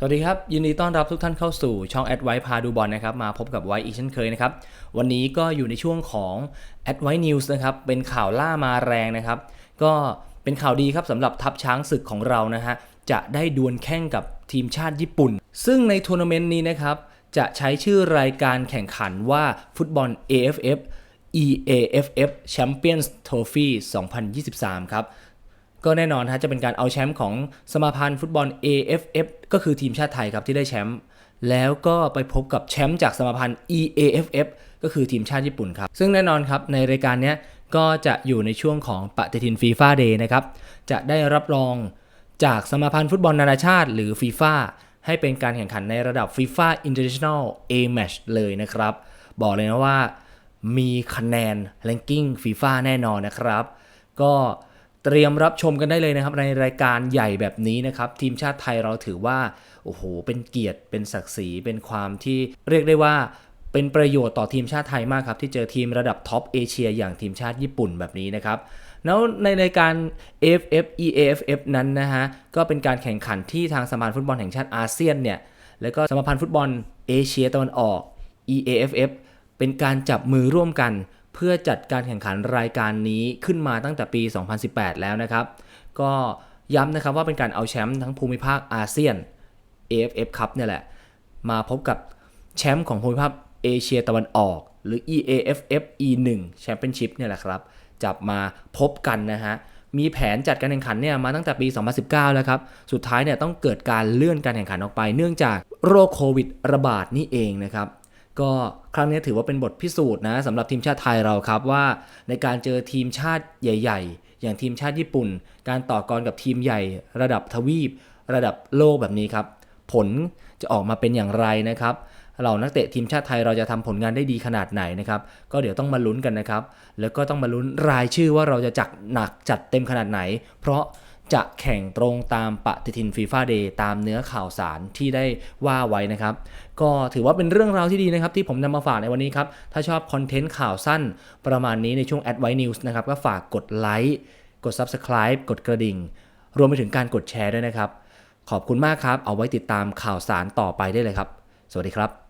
สวัสดีครับ ยินดีต้อนรับทุกท่านเข้าสู่ช่องแอดไว้พาดูบอลนะครับ มาพบกับไวอีกเช่นเคยนะครับ วันนี้ก็อยู่ในช่วงของแอดไวนิวส์นะครับ เป็นข่าวล่ามาแรงนะครับ ก็เป็นข่าวดีครับสำหรับทัพช้างศึกของเรานะฮะ จะได้ดวลแข่งกับทีมชาติญี่ปุ่น ซึ่งในทัวร์นาเมนต์นี้นะครับ จะใช้ชื่อรายการแข่งขันว่าฟุตบอล AFF EAFF Champions Trophy 2023 ครับ ก็แน่นอนฮะจะเป็นการเอาแชมป์ของสมาพันธ์ฟุตบอล AFF ก็คือทีมชาติไทยครับที่ได้แชมป์แล้วก็ไปพบกับแชมป์จากสมาพันธ์ EAFF ก็คือทีมชาติญี่ปุ่นครับ ซึ่งแน่นอนครับในรายการนี้ก็จะอยู่ในช่วงของปฏิทินฟีฟ่าเดย์นะครับ จะได้รับรองจากสมาพันธ์ฟุตบอลนานาชาติ หรือฟีฟ่าให้เป็นการแข่งขันในระดับ FIFA International A Match เลยนะครับ บอกเลยนะว่ามีคะแนน ranking FIFA แน่นอนนะครับ ก็ เตรียมรับชมกันได้เลยนะครับ ในรายการใหญ่แบบนี้นะครับ ทีมชาติไทยเราถือว่า โอ้โห เป็นเกียรติเป็นศักดิ์ศรีเป็นความที่เรียกได้ว่าเป็นประโยชน์ต่อทีมชาติไทยมากครับ ที่เจอทีมระดับท็อปเอเชียอย่างทีมชาติญี่ปุ่นแบบนี้นะครับแล้วในรายการ AFF EAFF นั้นนะฮะก็เป็นการแข่งขันที่ทางสมาพันธ์ฟุตบอลแห่งชาติอาเซียนเนี่ยแล้วก็สมาพันธ์ฟุตบอลเอเชียตะวันออก EAFF เป็นการจับมือร่วมกัน เพื่อจัดการแข่งขันรายการนี้ขึ้นมาตั้งแต่ปี 2018 แล้วนะครับ ก็ย้ำนะครับว่าเป็นการเอาแชมป์ทั้งภูมิภาคอาเซียน AFF ครับเนี่ยแหละ มาพบกับแชมป์ของภูมิภาคเอเชียตะวันออก หรือ EAFF E1 Championship เนี่ยแหละครับ จับมาพบกันนะฮะ มีแผนจัดการแข่งขันเนี่ยมาตั้งแต่ปี 2019 แล้วครับ สุดท้ายเนี่ยต้องเกิดการเลื่อนการแข่งขันออกไป เนื่องจากโรคโควิดระบาดนี่เองนะครับ ก็ รั้งนี้ถือว่าเป็นบทพิสูจน์นะสำหรับทีมชาติไทยเราครับว่า ในการเจอทีมชาติใหญ่ ๆ อย่างทีมชาติญี่ปุ่น การต่อกรกับทีมใหญ่ ระดับทวีป ระดับโลกแบบนี้ครับ ผลจะออกมาเป็นอย่างไรนะครับเรานักเตะทีมชาติไทยเราจะทำผลงานได้ดีขนาดไหนนะครับ ก็เดี๋ยวต้องมาลุ้นกันนะครับ แล้วก็ต้องมาลุ้นรายชื่อว่าเราจะจัดหนักจัดเต็มขนาดไหน เพราะ จะแข่งตรงตามปฏิทินฟีฟ่าเดย์ตามเนื้อข่าวสารที่ได้ว่าไว้นะครับ ก็ถือว่าเป็นเรื่องราวที่ดีนะครับ ที่ผมนำมาฝากในวันนี้ครับ ถ้าชอบคอนเทนต์ข่าวสั้นประมาณนี้ในช่วง a d v i News นะครับ ก็ฝากกดไลค์กด Subscribe กดกระดิ่ง รวมไปถึงการกดแชร์ด้วยนะครับ ขอบคุณมากครับ เอาไว้ติดตามข่าวสารต่อไปได้เลยครับ สวัสดีครับ